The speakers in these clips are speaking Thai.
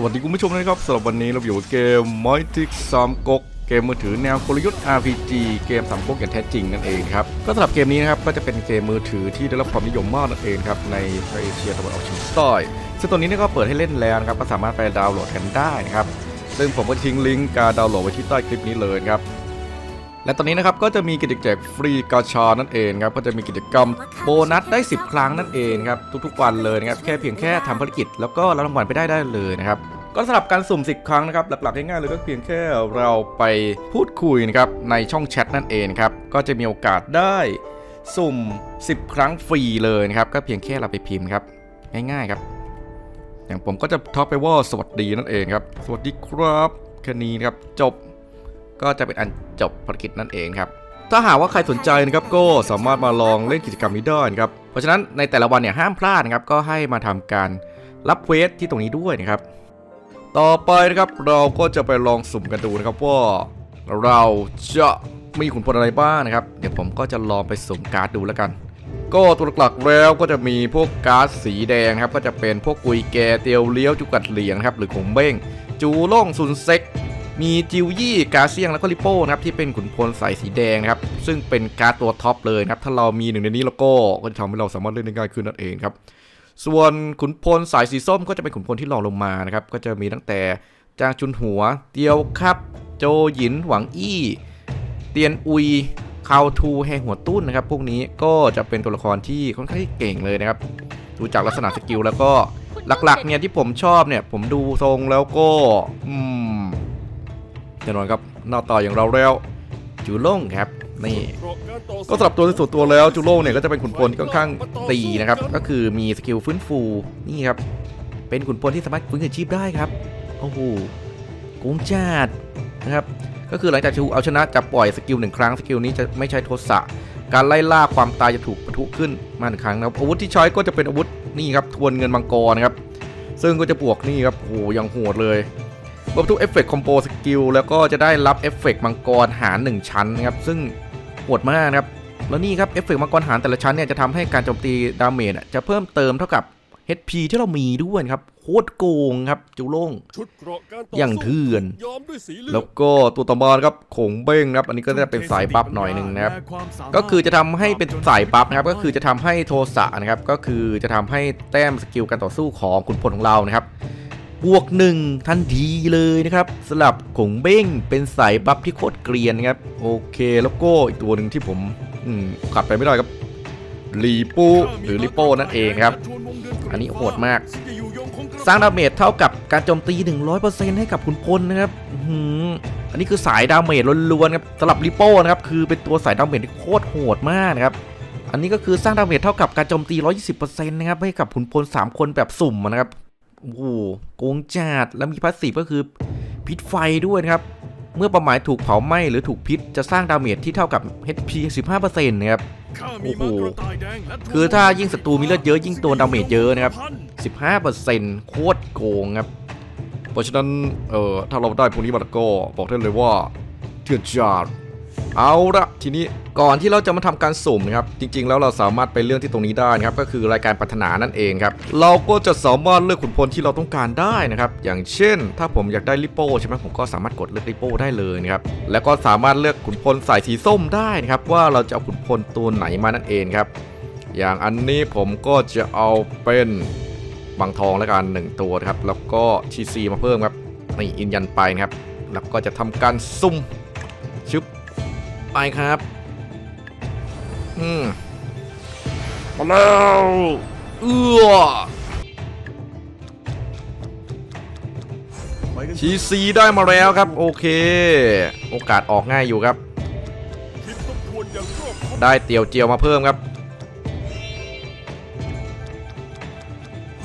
สวัสดีคุณผู้ชมนะครับสำหรับวันนี้เราอยู่กับเกม m i t i c สามก๊กเกมมือถือแนวกลยุทธ์ RPG เกมสามก๊กอย่างแท้จริงนั่นเองครับ ก็สำหรับเกมนี้นะครับก็จะเป็นเกมมือถือที่ได้รับความนิยมมากนั่นเองครับในเอเชียตะวันออกเฉียงใต้ซึ่งตัวนี้เนี่ยก็เปิดให้เล่นแล้วนะครับก็สามารถไปดาวน์โหลดกันได้นะครับซึ่งผมก็ทิ้งลิงก์การดาวน์โหลดไว้ที่ใต้คลิปนี้เลยครับ และตอนนี้นะครับก็จะมีกิจกรรมฟรีกาชานั่นเองครับก็จะมีกิจกรรมโบนัสได้ 10 ครั้งนั่นเองครับทุกๆวันเลยนะครับแค่เพียงแค่ทำภารกิจแล้วก็รับรางวัลไปได้ได้เลยนะครับก็สำหรับการสุ่ม 10 ครั้งนะครับ หลักๆง่ายๆเลยก็เพียงแค่เราไปพูดคุยนะครับในช่องแชทนั่นเองครับก็จะมีโอกาสได้สุ่ม 10 ครั้งฟรีเลยนะครับก็เพียงแค่เราไปพิมพ์ครับง่ายๆครับ อย่างผมก็จะท็อปไปว่าสวัสดีนั่นเองครับ สวัสดีครับแค่นี้นะครับจบ ก็จะเป็นอันจบภารกิจนั่นเองครับถ้าหากว่าใครสนใจนะครับก็สามารถมาลองเล่นกิจกรรมนี้ได้นะครับเพราะฉะนั้นในแต่ละวันเนี่ยห้ามพลาดนะครับก็ให้มาทำการรับเควสที่ตรงนี้ด้วยนะครับ ต่อไปนะครับเราก็จะไปลองสุ่มกันดูนะครับว่าเราจะมีขุนพลอะไรบ้างนะครับ เดี๋ยวผมก็จะลองไปสุ่มการ์ดดูแล้วกัน ก็ตัวหลักๆแล้วก็จะมีพวกการ์ดสีแดงครับก็จะเป็นพวกกุยแกเตียวเลี้ยวจุกัดเหลียงครับหรือขงเบ้งจูล่องซุนเซ็ก มีจิวยี่กาเซียงแล้วก็ลิโป้นะครับที่เป็นขุนพลสายสีแดงนะครับซึ่งเป็นการ์ดตัวท็อปเลยนะครับถ้าเรามีหนึ่งในนี้แล้วก็ก็จะทำให้เราสามารถเล่นได้ง่ายขึ้นนั่นเองครับส่วนขุนพลสายสีส้มก็จะเป็นขุนพลที่รองลงมานะครับก็จะมีตั้งแต่จางจุนหัว เตียวครับ โจหยินหวังอี้ เตียนอุยคาวทูแฮหัวตุ้นนะครับพวกนี้ก็จะเป็นตัวละครที่ค่อนข้างเก่งเลยนะครับดูจากลักษณะสกิลแล้วก็หลักๆเนี่ยที่ผมชอบเนี่ยผมดูทรงแล้วก็อืม แน่นอนครับหน้าตาอย่างเราแล้วจูโล่งครับนี่ก็สำหรับตัวส่วนตัวแล้วจูโล่งเนี่ยก็จะเป็นขุนพลที่ค่อนข้างตีนะครับก็คือมีสกิลฟื้นฟูนี่ครับเป็นขุนพลที่สามารถฟื้นคืนชีพได้ครับโอ้โหโกงจัดนะครับก็คือหลังจากชูเอาชนะจะปล่อยสกิลหนึ่งครั้งสกิลนี้จะไม่ใช้โทสะการไล่ล่าความตายจะถูกปะทุขึ้นมาหนึ่งครั้งนะครับอาวุธที่ใช้ก็จะเป็นอาวุธนี่ครับทวนเงินมังกรนะครับซึ่งก็จะบวกนี่ครับโอ้โหยังโหดเลย รวมทุกเอฟเฟกต์คอมโบสกิลแล้วก็จะได้รับเอฟเฟกต์มังกรหาร 1 ชั้นนะครับ ซึ่งโหดมากนะครับ แล้วนี่ครับเอฟเฟกต์มังกรหารแต่ละชั้นเนี่ยจะทำให้การโจมตีดาเมจอะจะเพิ่มเติมเท่ากับ HP ที่เรามีด้วยนะครับโคตรโกงครับจูโล่งชุดเกราะการต่ออย่างเถื่อนยอมด้วยสีเหลืแล้อวงก็ตัวต่อมานะครับขงเบ้งนะครับ อันนี้ก็จะเป็นสายบัฟหน่อยหนึ่งนะครับ ก็คือจะทำให้เป็นสายบัฟนะครับ ก็คือจะทำให้โทสะนะครับ ก็คือจะทำให้แต้มสกิลการต่อสู้ของขุนพลของเรานะครับ บวกหนึ่งทันทีเลยนะครับสลับขงเบ้งเป็นสายบัฟที่โคตรเกรียนครับโอเคแล้วก็อีกตัวหนึ่งที่ผมขัดไปไม่ได้ครับลีปูหรือลิโป้นั่นเองครับ อันนี้โหดมาก สร้างดาเมจเท่ากับการโจมตี 100%ให้กับขุนพลนะครับอืมอันนี้คือสายดาเมจล้วนๆครับสลับลิโป้นะครับคือเป็นตัวสายดาเมจที่โคตรโหดมากนะครับอันนี้ก็คือสร้างดาเมจเท่ากับการโจมตี 120%นะครับให้กับขุนพล 3 คนแบบสุ่มนะครับ โอ้โหโกงจัดแล้วมีพาสซีฟก็คือพิษไฟด้วยนะครับ เมื่อเป้าหมายถูกเผาไหม้หรือถูกพิษจะสร้างดาเมจที่เท่ากับ HP 15%นะครับโอ้โหคือถ้ายิ่งศัตรูมีเลือดเยอะยิ่งตัวดาเมจเยอะนะครับ 15%โคตรโกงครับ เพราะฉะนั้นเอ่อถ้าเราได้พวกนี้มาแล้วก็บอกได้เลยว่าเถื่อนจัด เอาละทีนี้ก่อนที่เราจะมาทำการสุ่มนะครับจริง ๆ แล้วเราสามารถไปเรื่องที่ตรงนี้ได้นะครับก็คือรายการพัฒนานั่นเองครับเราก็จะสามารถเลือกขุนพลที่เราต้องการได้นะครับอย่างเช่น ถ้าผมอยากได้ลิโป้ใช่ไหมผมก็สามารถกดเลือกลิโป้ได้เลยนะครับแล้วก็สามารถเลือกขุนพลสายสีส้มได้นะครับว่าเราจะเอาขุนพลตัวไหนมานั่นเองครับอย่างอันนี้ผมก็จะเอาเป็นบางทองแล้วกันหนึ่งตัวนะครับแล้วก็ทีซีมาเพิ่มครับนี่อินยันไปนะครับแล้วก็จะทำการซุ่มชึบ ไปครับ อืมมาแล้วเอื้อทีซีได้มาแล้วครับ โอเค โอกาสออกง่ายอยู่ครับคิดทบทวนอย่างรอบคอบได้เตียวเจียวมาเพิ่มครับ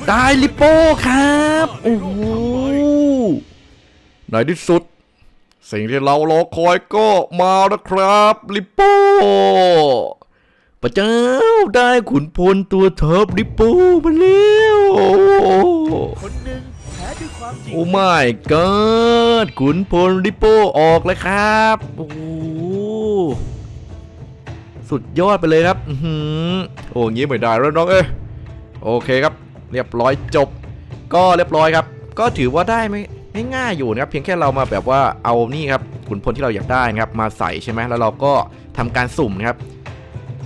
ได้ลิปโป้ครับ โอ้โหในที่สุด สิ่งที่เรารอคอยก็มาแล้วครับลิปโป้พระเจ้าได้ขุนพลตัวเทิบลิปโป้มาแล้วโอ้คนหนึ่งแพ้ด้วยความจริงโอ้ไม่กอดขุนพลลิปโป้ออกเลยครับโอ้โหสุดยอดไปเลยครับอือหือโอ้งี้ไม่ได้แล้วน้องเอ้ยโอเคครับ เรียบร้อยจบ ก็เรียบร้อยครับ ก็ถือว่าได้ไม่ไม่ ง่ายอยู่นะครับเพียงแค่เรามาแบบว่าเอานี่ครับขุนพลที่เราอยากได้นะครับมาใส่ใช่ไหมแล้วเราก็ทำการสุ่มนะครับ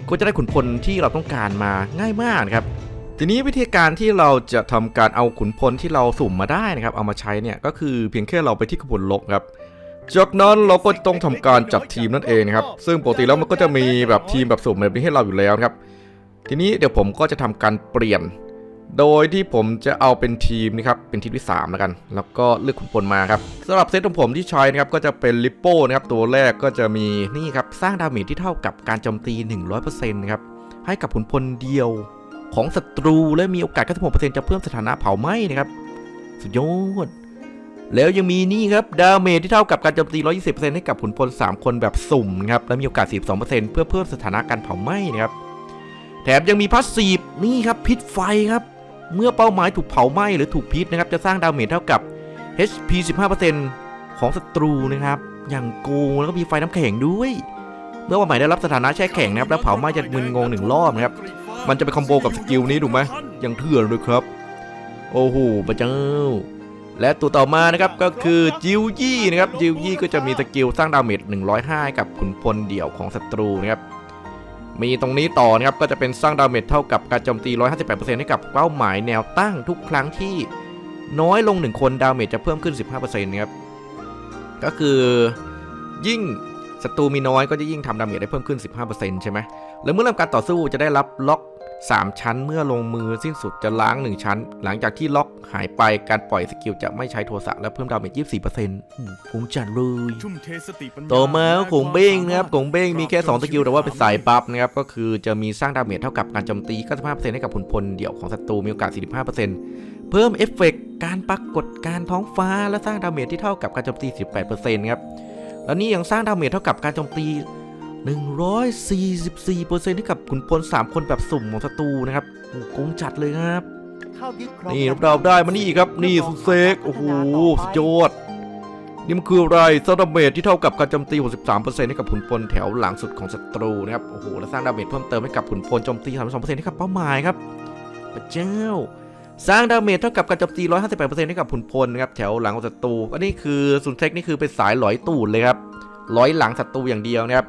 ก็จะได้ขุนพลที่เราต้องการมาง่ายมากนะครับทีนี้วิธีการที่เราจะทำการเอาขุนพลที่เราสุ่มมาได้นะครับ เอามาใช้เนี่ยก็คือเพียงแค่เราไปที่ขบวนลบครับจากนั้นเราก็ต้องทำการจัดทีมนั่นเองนะครับ ซึ่งปกติแล้วมันก็จะมีแบบทีมแบบสุ่มแบบนี้ให้เราอยู่แล้วครับ ทีนี้เดี๋ยวผมก็จะทำการเปลี่ยน โดยที่ผมจะเอาเป็นทีมนะครับเป็นทีมที่3แล้วกัน แล้วก็เลือกขุนพลมาครับสำหรับเซตของผมที่ใช้นะครับก็จะเป็นลิปโป้นะครับตัวแรกก็จะมีนี่ครับสร้างดาเมจที่เท่ากับการโจมตี 100%นะครับให้กับขุนพลเดียวของศัตรูและมีโอกาส 96%จะเพิ่มสถานะเผาไหม้นะครับสุดยอดแล้วยังมีนี่ครับดาเมจที่เท่ากับการโจมตี 120%ให้กับขุนพล 3 คนแบบสุ่มครับและมีโอกาส 42%เพื่อเพิ่มสถานะการเผาไหม้นะครับแถมยังมีพาสซีฟนี่ครับพิษไฟครับ เมื่อเป้าหมายถูกเผาไหม้หรือถูกพิษนะครับจะสร้างดาเมจเท่ากับ HP 15%ของศัตรูนะครับ อย่างโกงแล้วก็มีไฟน้ำแข็งด้วย เมื่อเป้าหมายได้รับสถานะแช่แข็งนะครับแล้วเผาไหม้จะมึนงงหนึ่งรอบนะครับมันจะไปคอมโบกับสกิลนี้ถูกไหมยังเถื่อนเลยครับ โอ้โหพระเจ้า และตัวต่อมานะครับก็คือจิวยี่นะครับจิวยี่ก็จะมีสกิลสร้างดาเมจ105 กับขุนพลเดี่ยวของศัตรูนะครับ มีตรงนี้ต่อนะครับก็จะเป็นสร้างดาเมจเท่ากับการโจมตี 158%ให้กับเป้าหมายแนวตั้งทุกครั้งที่น้อยลง 1 คนดาเมจจะเพิ่มขึ้น 15%นะครับก็คือยิ่งศัตรูมีน้อยก็จะยิ่งทำดาเมจได้เพิ่มขึ้น 15%ใช่ไหมแล้วเมื่อเริ่มการต่อสู้จะได้รับล็อก 3 ชั้นเมื่อลงมือสิ้นสุดจะล้าง 1 ชั้น หลังจากที่ล็อกหายไปการปล่อยสกิลจะไม่ใช้โทสะและเพิ่มดาเมจ24%อืมคงจัดเลยชุ่มเทสติปัญญาต่อมาก็ขงเบ้งนะครับขงเบ้งมีแค่ 2 สกิลแต่ว่าเป็นสายบัฟนะครับก็คือจะมีสร้างดาเมจเท่ากับการโจมตี95%ให้กับผลพลเดี่ยวของศัตรูมีโอกาส 45%เพิ่มเอฟเฟกต์การปรากฏการท้องฟ้าและสร้างดาเมจที่เท่ากับการโจมตี 18%ครับแล้วนี่ยังสร้างดาเมจเท่ากับการโจมตี 144%ให้กับขุนพล3 คนแบบสุ่มของศัตรูนะครับโอ้โหโกงจัดเลยครับเข้ายึดครองนี่เราได้มานี่ครับ นี่สุดเซกโอ้โหสุดยอดนี่มันคืออะไรสร้างดาเมจที่เท่ากับการโจมตี 63%ให้กับขุนพลแถวหลังสุดของศัตรูนะครับ โอ้โห และสร้างดาเมจเพิ่มเติมให้กับขุนพลโจมตี 32%ให้กับเป้าหมายครับพระเจ้า สร้างดาเมจเท่ากับการโจมตี 158%ให้กับขุนพลนะครับแถวหลังของศัตรู อันนี้คือซุนเทคนี่คือเป็นสายหลอยตูดเลยครับร้อยหลังศัตรูอย่างเดียวนะครับ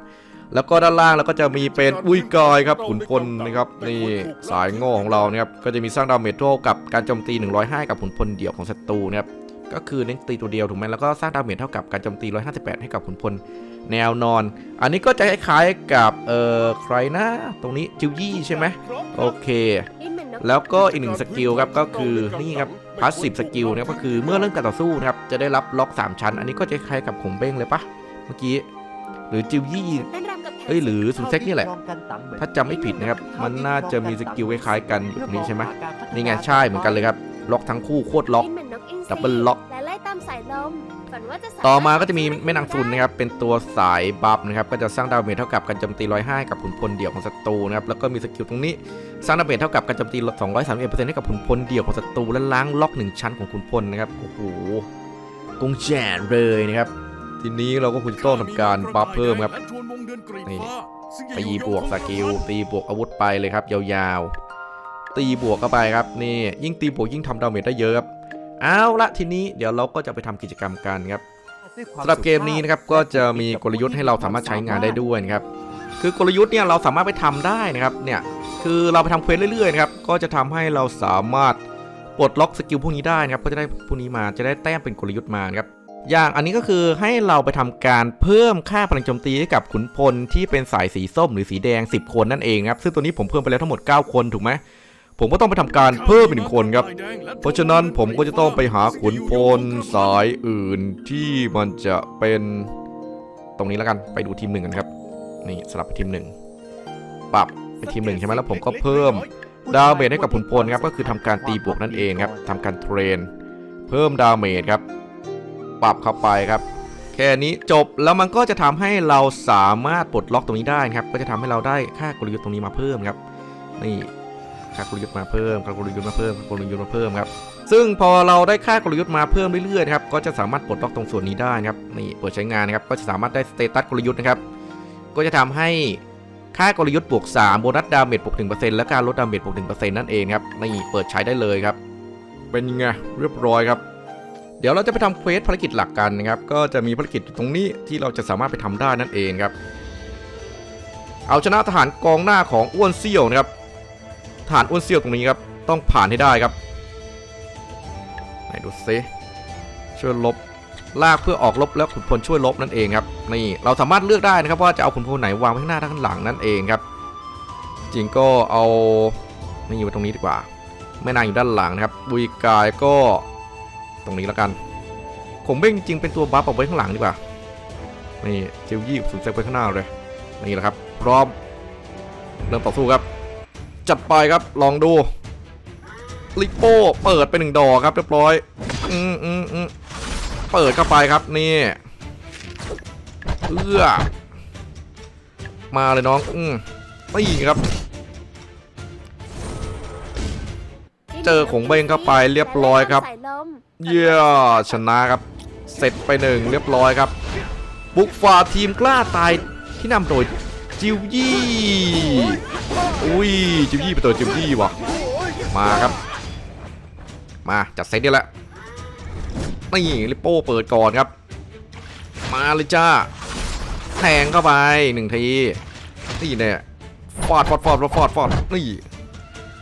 แล้วก็ด้านล่างเราก็จะมีเป็นอุ้ยกายครับขุนพลนะครับนี่สายโง่ของเรานะครับก็จะมีสร้างดาเมจเท่ากับการโจมตี 105 กับขุนพลเดี่ยวของศัตรูนะครับก็คือเน้นตีตัวเดียวถูกไหมแล้วก็สร้างดาเมจเท่ากับการโจมตี 158 ให้กับขุนพลแนวนอน อันนี้ก็จะคล้ายๆกับเอ่อใครนะ ตรงนี้จิวยี่ใช่ไหมโอเค แล้วก็อีกหนึ่งสกิลครับก็คือนี่ครับพาสซีฟสกิลนะครับก็คือเมื่อเริ่มการต่อสู้นะครับจะได้รับล็อก 3 ชั้น อันนี้ก็จะคล้ายกับขงเบ้งเลยปะเมื่อกี้หรือจิวยี่ เอ้ยหรือสุนเซ็กนี่แหละ ถ้าจำไม่ผิดนะครับ มันน่าจะมีสกิลคล้ายๆกันอยู่ตรงนี้ใช่ไหมนี่ไงใช่เหมือนกันเลยครับ ล็อกทั้งคู่โคตรล็อก ดับเบิลล็อก และไล่ตามสายลมฝันว่าจะสรถต่อมาก็จะมีแม่นางซุนนะครับ เป็นตัวสายบัฟนะครับ ก็จะสร้างดาเมจเท่ากับการโจมตี 105 กับขุนพลเดี่ยวของศัตรูนะครับ แล้วก็มีสกิลตรงนี้ สร้างดาเมจเท่ากับการโจมตี 231%ให้กับขุนพลเดี่ยวของศัตรู และล้างล็อก 1 ชั้นของขุนพลนะครับ โอ้โหกงแจนเลยนะครับ ทีนี้เราก็ควรจะต้องทำการบัฟเพิ่มครับ นี่ตีบวกสกิลตีบวกอาวุธไปเลยครับ ยาวๆ ตีบวกเข้าไปครับนี่ยิ่งตีบวกยิ่งทำดาเมจได้เยอะครับเอาละทีนี้เดี๋ยวเราก็จะไปทำกิจกรรมกันครับสำหรับเกมนี้นะครับก็จะมีกลยุทธ์ให้เราสามารถใช้งานได้ด้วยนะครับคือกลยุทธ์เนี่ยเราสามารถไปทำได้นะครับเนี่ยคือเราไปทำเควสเรื่อยๆนะครับก็จะทำให้เราสามารถปลดล็อกสกิลพวกนี้ได้นะครับก็จะได้พวกนี้มาจะได้แต้มเป็นกลยุทธ์มานะครับ อย่างอันนี้ก็คือให้เราไปทำการเพิ่มค่าพลังโจมตีให้กับขุนพลที่เป็นสายสีส้มหรือสีแดง 10 คนนั่นเองครับซึ่งตัวนี้ผมเพิ่มไปแล้วทั้งหมด 9 คนถูกไหมผมก็ต้องไปทำการเพิ่มอีกหนึ่งคนครับ เพราะฉะนั้นผมก็จะต้องไปหาขุนพลสายอื่นที่มันจะเป็นตรงนี้แล้วกันไปดูทีมหนึ่งกันครับนี่สลับไปทีมหนึ่งปรับไปทีมหนึ่งใช่ไหมแล้วผมก็เพิ่มดาเมจให้กับขุนพลครับก็คือทำการตีบวกนั่นเองครับทำการเทรน เพิ่มดาเมจครับ ปรับเข้าไปครับ แค่นี้จบแล้วมันก็จะทำให้เราสามารถปลดล็อกตรงนี้ได้ครับ ก็จะทำให้เราได้ค่ากลยุทธ์ตรงนี้มาเพิ่มครับ นี่ค่ากลยุทธ์มาเพิ่มค่ากลยุทธ์มาเพิ่มค่ากลยุทธ์มาเพิ่มครับซึ่งพอเราได้ค่ากลยุทธ์มาเพิ่มเรื่อยๆครับก็จะสามารถปลดล็อกตรงส่วนนี้ได้นะครับนี่เปิดใช้งานนะครับก็จะสามารถได้สเตตัสกลยุทธ์นะครับก็จะทำให้ค่ากลยุทธ์บวก3โบนัสดาเมจบวก1%และการลดดาเมจบวก1%นั่นเองครับนี่เปิดใช้ได้เลยครับ เป็นไงเรียบร้อยครับ เดี๋ยวเราจะไปทำเควสภารกิจหลักกันนะครับ ก็จะมีภารกิจอยู่ตรงนี้ที่เราจะสามารถไปทำได้นั่นเองครับ เอาชนะทหารกองหน้าของอ้วนเซี่ยวนะครับทหารอ้วนเซี่ยวตรงนี้ครับต้องผ่านให้ได้ครับไหนดูซิช่วยลบลากเพื่อออกลบแล้วขุนพลช่วยลบนั่นเองครับนี่เราสามารถเลือกได้นะครับว่าจะเอาขุนพลไหนวางไว้ข้างหน้าข้างหลังนั่นเองครับ จริงก็เอานี่อยู่ตรงนี้ดีกว่าแม่นางอยู่ด้านหลังนะครับบุยกายก็ ตรงนี้แล้วกัน ผมเบ้งจริงเป็นตัวบัฟเอาไว้ข้างหลังดีกว่า นี่จิวยี่สุนเซกไปข้างหน้าเลย นี่แหละครับ พร้อม เริ่มต่อสู้ครับ จัดไปครับ ลองดูลิโป้เปิดไปหนึ่งดอกครับเรียบร้อย อืมอืมอืมเปิดเข้าไปครับนี่เอื้อ มาเลยน้อง อืมตีครับ เจอของเบ้งเข้าไปเรียบร้อยครับ เยี่ยชนะครับ เสร็จไปหนึ่งเรียบร้อยครับ บุกฝ่าทีมกล้าตายที่นำโดยจิวยี่ อุ้ยจิวยี่เป็นตัวจิวยี่วะมาครับ มาจัดเซตนี่แหละนี่ลิปโป้เปิดก่อนครับ มาเลยจ้า แทงเข้าไปหนึ่งทีนี่เนี่ยฟาดฟาดฟาดฟาดฟาดฟาดนี่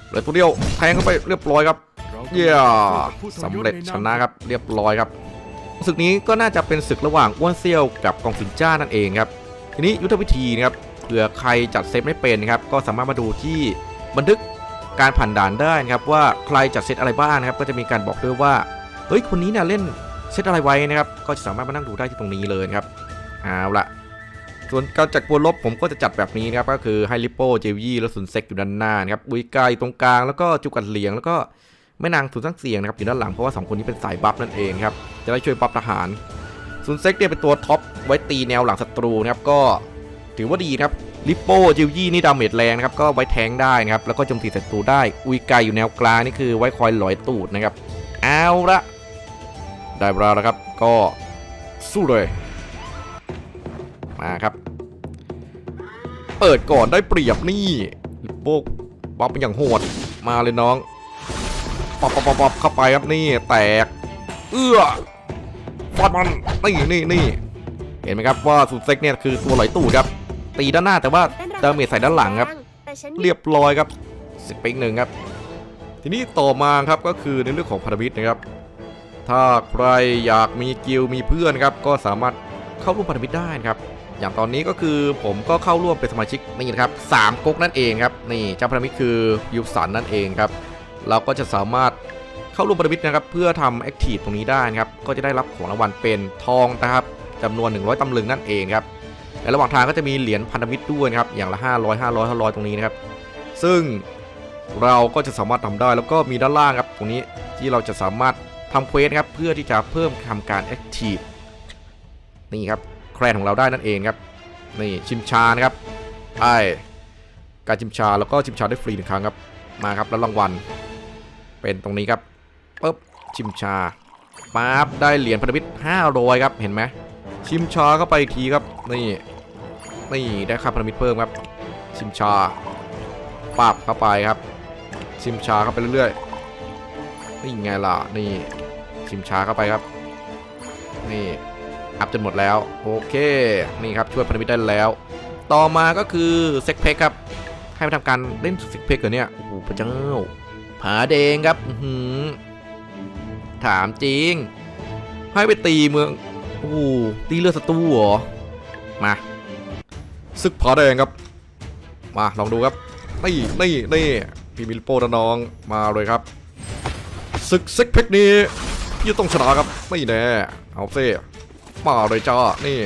เหลือตัวเดียวแทงเข้าไปเรียบร้อยครับ เยี่ยสำเร็จชนะครับเรียบร้อยครับศึกนี้ก็น่าจะเป็นศึกระหว่างอ้วนเซียวกับกองสินจ้านั่นเองครับ ทีนี้ยุทธวิธีนะครับเผื่อใครจัดเซตไม่เป็นนะครับ ก็สามารถมาดูที่บันทึกการผ่านด่านได้นะครับว่าใครจัดเซตอะไรบ้างนะครับก็จะมีการบอกด้วยว่าเฮ้ยคนนี้เนี่ยเล่นเซตอะไรไว้นะครับ ก็จะสามารถมานั่งดูได้ที่ตรงนี้เลยครับเอาละส่วนการจัดกวลบผมก็จะจัดแบบนี้นะครับก็คือให้ลิปโป้เจวี่และซุนเซ็กอยู่ด้านหน้านะครับบุยกายอยู่ตรงกลางแล้วก็จุกันเหลียงแล้วก็ แม่นางสุนทั้งเสียงนะครับอยู่ด้านหลังเพราะว่า 2 คนนี้เป็นสายบัฟนั่นเองครับจะได้ช่วยบัฟทหารซุนเซ็กเนี่ยเป็นตัวท็อปไว้ตีแนวหลังศัตรูนะครับก็ถือว่าดีนะครับลิปโป้จิวยี่นี่ดาเมจแรงนะครับก็ไว้แทงได้นะครับแล้วก็โจมตีศัตรูได้อุยไกอยู่แนวกลางนี่คือไว้คอยหลอยตูดนะครับเอาละได้เวลาแล้วครับก็สู้เลยมาครับ เปิดก่อนได้เปรียบนี่ลิปโป้บัฟเป็นอย่างโหดมาเลยน้อง ปับปับปับปับเข้าไปครับนี่แตก เอื้อฟาดมันนี่นี่นี่เห็นไหมครับว่าสุดเซ็กเนี่ยคือตัวไหลตูดครับ ตีด้านหน้าแต่ว่าดาเมจใส่ด้านหลังครับ เรียบร้อยครับสิบไปอีกหนึ่งครับ ทีนี้ต่อมาครับก็คือในเรื่องของพันธมิตรนะครับ ถ้าใครอยากมีกิลมีเพื่อนครับก็สามารถเข้าร่วมพันธมิตรได้ครับ อย่างตอนนี้ก็คือผมก็เข้าร่วมเป็นสมาชิกนี่นะครับสามก๊กนั่นเองครับนี่เจ้าพันธมิตรคือยูสันนั่นเองครับ เราก็จะสามารถเข้าร่วมพันธมิตนะครับเพื่อทำแอคทีฟตรงนี้ได้นะครับก็จะได้รับของรางวัลเป็นทองนะครับจำนวน 100 ตำลึงนั่นเองครับและระหว่างทางก็จะมีเหรียญพันธมิตรด้วยนะครับอย่างละ 500 500 500 ตรงนี้นะครับซึ่งเราก็จะสามารถทำได้แล้วก็มีด้านล่างครับตรงนี้ที่เราจะสามารถทำเควสครับเพื่อที่จะเพิ่มทำการแอคทีฟนี่ครับแครนของเราได้นั่นเองครับนี่ชิมชานะครับไอการชิมชาแล้วก็ชิมชาได้ฟรีหนึ่งครั้งครับมาครับแล้วรางวัล เป็นตรงนี้ครับปุ๊บชิมชาปั๊บได้เหรียญพันธมิตร500ครับเห็นไหมชิมชาเข้าไปอีกทีครับนี่นี่ได้ค่าพันธมิตรเพิ่มครับ ชิมชาปับเข้าไปครับ ชิมชาเข้าไปเรื่อยๆนี่ไงล่ะนี่ชิมชาเข้าไปครับ นี่อัพจนหมดแล้วโอเคนี่ครับช่วยพันธมิตรได้แล้ว ต่อมาก็คือเซ็กเพกครับให้มาทำการเล่นเซ็กเพกเหรอเนี่ยโอ้โหพระเจ้า ผาแดงครับหืถามจริง ให้ไปตีเมืองโอ้โหตีเลือดศัตรูเหรอ มาศึกผาแดงครับ มาลองดูครับ นี่นี่นี่พี่มิลโป้นะน้องมาเลยครับศึกเซ็กเพกนี้พี่ต้องชนะครับไม่แน่เอาเซ่มาเลยจ้านี่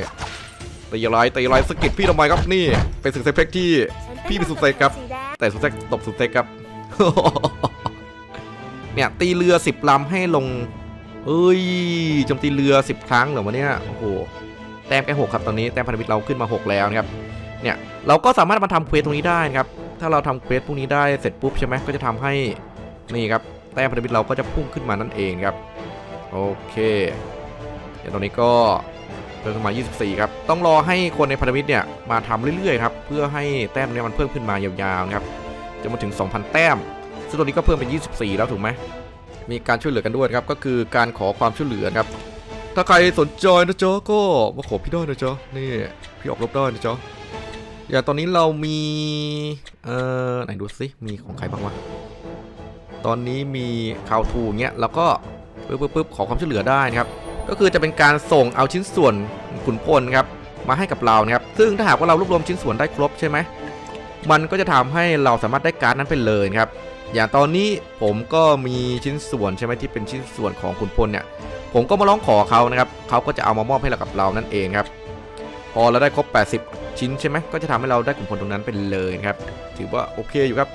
ตีอะไรตีอะไรสกิดพี่ทำไมครับนี่เป็นศึกเซ็กเพกที่พี่เป็นสุดเซ็กครับแดงแต่สุดเซ็กตบสุดเซ็กครับ เนี่ยตีเรือสิบลำให้ลงเอ้ยโจมตีเรือสิบครั้งเหรอวะเนี่ยโอ้โหแต้มแค่หกครับตอนนี้แต้มพันธมิตรเราขึ้นมาหกแล้วนะครับเนี่ยเราก็สามารถมาทำเควสตรงนี้ได้นะครับถ้าเราทำเควสพวกนี้ได้เสร็จปุ๊บใช่ไหมก็จะทำให้นี่ครับแต้มพันธมิตรเราก็จะพุ่งขึ้นมานั่นเองครับโอเคเดี๋ยวตอนนี้ก็เพิ่มขึ้นมา 24 ครับ ต้องรอให้คนในพันธมิตรเนี่ยมาทำเรื่อยๆครับ เพื่อให้แต้มเนี่ยมันเพิ่มขึ้นมายาวๆนะครับ จะมาถึง 2,000 แต้ม ซึ่งตอนนี้ก็เพิ่มเป็น 24 แล้วถูกไหมมีการช่วยเหลือกันด้วยครับ ก็คือการขอความช่วยเหลือครับ ถ้าใครสนใจนะจ๊ะก็มาขอพี่ได้นะจ๊ะนี่พี่ออกรบได้นะจ๊ะอย่างตอนนี้เรามีเอ่อไหนดูสิมีของใครบ้างวะตอนนี้มีข่าวทูเงี้ยแล้วก็ปึ๊บปึ๊บขอความช่วยเหลือได้นะครับ ก็คือจะเป็นการส่งเอาชิ้นส่วนขุนพลครับมาให้กับเรานะครับ ซึ่งถ้าหากว่าเรารวบรวมชิ้นส่วนได้ครบใช่ไหมมันก็จะทำให้เราสามารถได้การ์ดนั้นไปเลยครับ อย่างตอนนี้ผมก็มีชิ้นส่วนใช่ไหมที่เป็นชิ้นส่วนของขุนพลเนี่ย ผมก็มาร้องขอเขานะครับเขาก็จะเอามามอบให้เรากับเรานั่นเองครับ พอเราได้ครบ 80 ชิ้นใช่ไหมก็จะทำให้เราได้ขุนพลตรงนั้นไปเลยครับ ถือว่าโอเคอยู่ครับ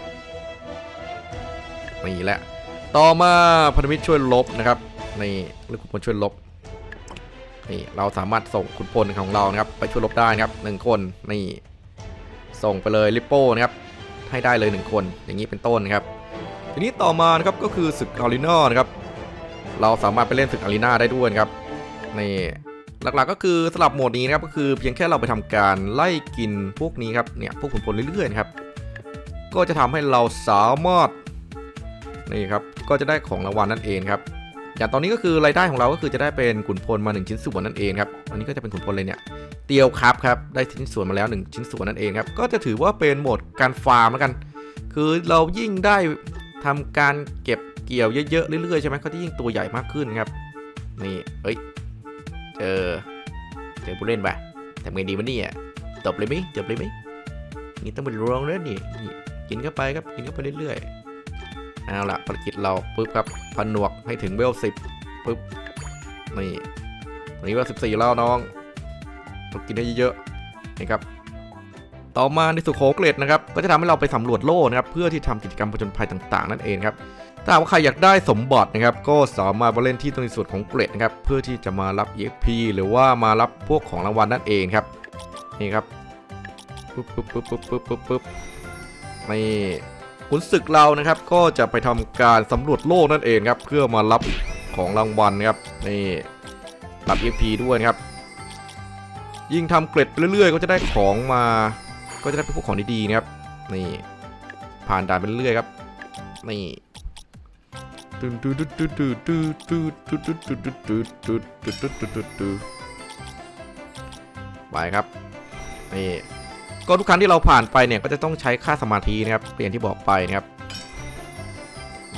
นี่แหละ ต่อมาพันธมิตรช่วยลบนะครับนี่เรื่องขุนพลช่วยลบนี่เราสามารถส่งขุนพลของเรานะครับ ไปช่วยลบได้นะครับหนึ่งคนนี่ส่งไปเลยลิปโป้นะครับให้ได้เลยหนึ่งคนอย่างนี้เป็นต้นนะครับ ทีนี้ต่อมานะครับก็คือศึกอารีนานะครับ เราสามารถไปเล่นศึกอารีนาได้ด้วยครับนี่หลักๆก็คือสลับโหมดนี้นะครับก็คือเพียงแค่เราไปทำการไล่กินพวกนี้ครับเนี่ยพวกขุนพลเรื่อยๆครับ ก็จะทำให้เราสามารถนี่ครับก็จะได้ของรางวัลนั่นเองครับอย่างตอนนี้ก็คือรายได้ของเราก็คือจะได้เป็นขุนพลมา 1 ชิ้นส่วนนั่นเองครับอันนี้ก็จะเป็นขุนพลเลยเนี่ยเตียวครับครับได้ชิ้นส่วนมาแล้ว 1 ชิ้นส่วนนั่นเองครับก็จะถือว่าเป็นโหมดการฟาร์มแล้วกัน คือเรายิ่งได้ ทำการเก็บเกี่ยวเยอะๆเรื่อยๆใช่ไหมก็จะยิ่งตัวใหญ่มากขึ้นครับ นี่เอ้ยเจอเจอผู้เล่นไปทำไงดีวะเนี่ยตบเลยไหมจบเลยไหมนี่ต้องเป็นรองแล้วนี่นี่กินเข้าไปครับกินเข้าไปเรื่อยๆเอาละภารกิจเราปุ๊บครับผนวกให้ถึงเวลสิบปุ๊บนี่ตอนนี้เวลสิบสี่แล้วน้องต้องกินได้เยอะๆนี่ครับ ต่อมาในสุดขเกรดนะครับก็จะทำให้เราไปสำรวจโลกนะครับเพื่อที่ทำกิจกรรมผจญภัยต่างๆ นั่นเองครับถ้าหากว่าใครอยากได้สมบัตินะครับก็สามารถมาเล่นที่ตรงในส่วนของเกรดนะครับเพื่อที่จะมารับ EXP หรือว่ามารับพวกของรางวัลนั่นเองครับนี่ครับปึ๊บปึ๊บปึ๊บปึ๊บปึ๊บปึ๊บปึ๊บนี่ขุนศึกเรานะครับก็จะไปทำการสำรวจโลกนั่นเองครับเพื่อมารับของรางวัลนะครับนี่รับ EXP ด้วยครับยิ่งทำเกรดไปเรื่อยๆ ก็จะได้ของมา ก็จะได้เป็นพวกของดีๆนะครับ นี่ ผ่านด่านไปเรื่อยๆครับ นี่ตึ๊ดตึ๊ดตึ๊ดตึ๊ดตึ๊ดตึ๊ดตึ๊ดตึ๊ดตึ๊ดตึ๊ดตึ๊ดตึ๊ดตึ๊ดตึ๊ดตึ๊ดตึ๊ดไปครับ นี่ ก็ทุกครั้งที่เราผ่านไปเนี่ย ก็จะต้องใช้ค่าสมาธินะครับอย่างที่บอกไปนะครับ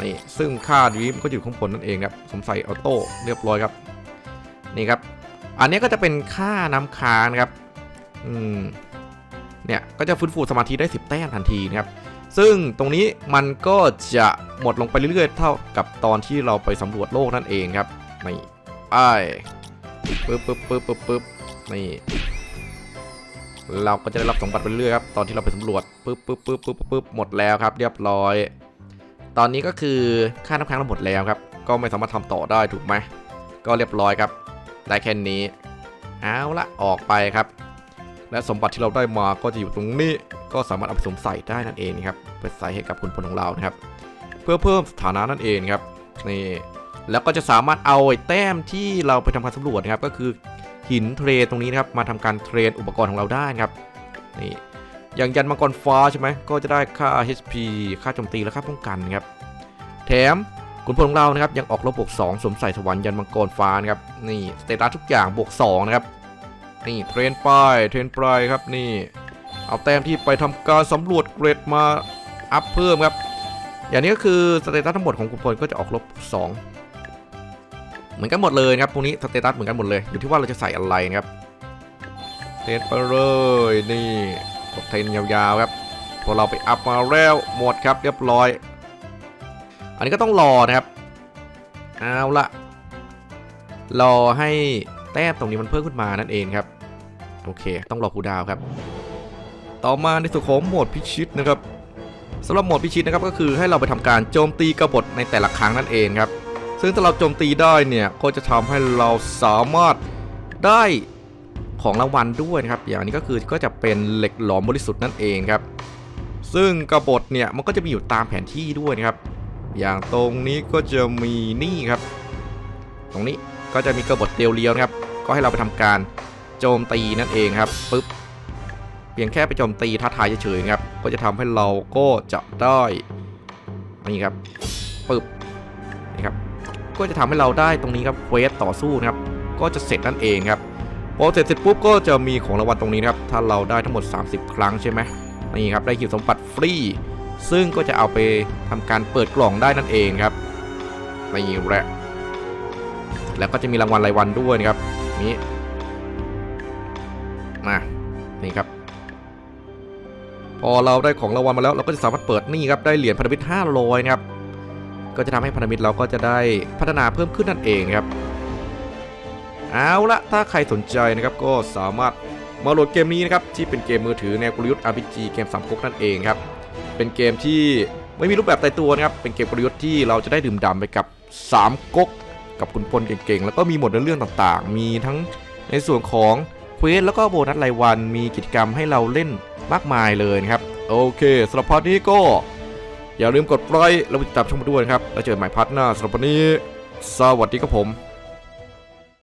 นี่ ซึ่งค่านี้มันก็อยู่ข้างบนนั่นเองครับผมใส่ออโต้เรียบร้อยครับ นี่ครับ อันนี้ก็จะเป็นค่าน้ำค้างนะครับ อืม เนี่ยก็จะฟื้นฟูสมาธิได้ 10 แต้มทันทีนะครับซึ่งตรงนี้มันก็จะหมดลงไปเรื่อยๆ เท่ากับตอนที่เราไปสำรวจโลกนั่นเองครับนี่ไอ้ปึ๊บปึ๊บปึ๊บปึ๊บปึ๊บนี่เราก็จะได้รับสมบัติไปเรื่อยครับตอนที่เราไปสำรวจปึ๊บปึ๊บปึ๊บปึ๊บปึ๊บหมดแล้วครับ เรียบร้อย ตอนนี้ก็คือค่าน้ำค้างเราหมดแล้วครับ ก็ไม่สามารถทำต่อได้ถูกไหมก็เรียบร้อยครับ ได้แค่นี้เอาละออกไปครับ และสมบัติที่เราได้มาก็จะอยู่ตรงนี้ ก็สามารถเอาไปสวมใส่ได้นั่นเองครับไปใส่ให้กับคุณพลของเรานะครับ เพื่อเพิ่มสถานะนั่นเองครับนี่แล้วก็จะสามารถเอาไอ้แต้มที่เราไปทำการสำรวจนะครับ ก็คือหินเทรตรงนี้นะครับมาทำการเทรนอุปกรณ์ของเราได้ครับนี่อย่างยันมังกรฟ้าใช่ไหมก็จะได้ค่า HP ค่าโจมตีและค่าป้องกันนะครับแถมขุนพลของเรานะครับยังออกรบบวก2สวมใส่สวรรค์ยันมังกรฟ้านะครับนี่สเตตัสทุกอย่างบวก2นะครับ นี่เทรนป้ายเทรนปลายครับนี่ เอาแต้มที่ไปทำการสำรวจเกรดมาอัพเพิ่มครับ อย่างนี้ก็คือสเตตัสทั้งหมดของคุณพลก็จะออกลบ 2 เหมือนกันหมดเลยครับพวกนี้สเตตัสเหมือนกันหมดเลยอยู่ที่ว่าเราจะใส่อะไรครับเทรนไปเลยนี่กดเทรนยาวๆครับพอเราไปอัพมาแล้วหมดครับเรียบร้อย อันนี้ก็ต้องรอนะครับเอาละรอให้ แต้มตรงนี้มันเพิ่มขึ้นมานั่นเองครับ โอเค ต้องรอคูดาวครับ ต่อมาในส่วนของโหมดพิชิตนะครับสำหรับโหมดพิชิตนะครับก็คือให้เราไปทำการโจมตีกบฏในแต่ละครั้งนั่นเองครับ ซึ่งถ้าเราโจมตีได้เนี่ยก็จะทำให้เราสามารถได้ของรางวัลด้วยนะครับ อย่างนี้ก็คือก็จะเป็นเหล็กหลอมบริสุทธิ์นั่นเองครับ ซึ่งกบฏเนี่ยมันก็จะมีอยู่ตามแผนที่ด้วยนะครับ อย่างตรงนี้ก็จะมีนี่ครับ ตรงนี้ ก็จะมีกบฏเตียวเลียวนะครับ ก็ให้เราไปทำการโจมตีนั่นเองครับปึ๊บเพียงแค่ไปโจมตีท้าทายเฉยๆนะครับ ก็จะทำให้เราก็จะได้นี่ครับปึ๊บนี่ครับก็จะทำให้เราได้ตรงนี้ครับเควสต่อสู้นะครับ ก็จะเสร็จนั่นเองครับพอเสร็จเสร็จปุ๊บก็จะมีของรางวัลตรงนี้นะครับ ถ้าเราได้ทั้งหมด 30 ครั้งใช่ไหมนี่ครับได้หีบสมบัติฟรีซึ่งก็จะเอาไปทำการเปิดกล่องได้นั่นเองครับนี่แหละ แล้วก็จะมีรางวัลรายวันด้วยนะครับนี่มานี่ครับ พอเราได้ของรางวัลมาแล้วเราก็จะสามารถเปิดนี่ครับได้เหรียญพันธมิตร500นะครับก็จะทำให้พันธมิตรเราก็จะได้พัฒนาเพิ่มขึ้นนั่นเองครับ เอาละถ้าใครสนใจนะครับก็สามารถมาโหลดเกมนี้นะครับที่เป็นเกมมือถือแนวกลยุทธ์ RPG เกมสามก๊กนั่นเองครับเป็นเกมที่ไม่มีรูปแบบตายตัวนะครับเป็นเกมกลยุทธ์ที่เราจะได้ดื่มด่ำไปกับ 3ก๊ก กับคุณพลเก่งๆ แล้วก็มีหมดในเรื่องต่างๆ มีทั้งในส่วนของเควสแล้วก็โบนัสรายวัน มีกิจกรรมให้เราเล่นมากมายเลยครับ โอเคสำหรับพาร์ทนี้ก็ อย่าลืมกดไลค์แล้วติดตามช่องมาด้วยนะครับ แล้วเจอกันใหม่พาร์ทหน้าสำหรับวันนี้ สวัสดีครับผม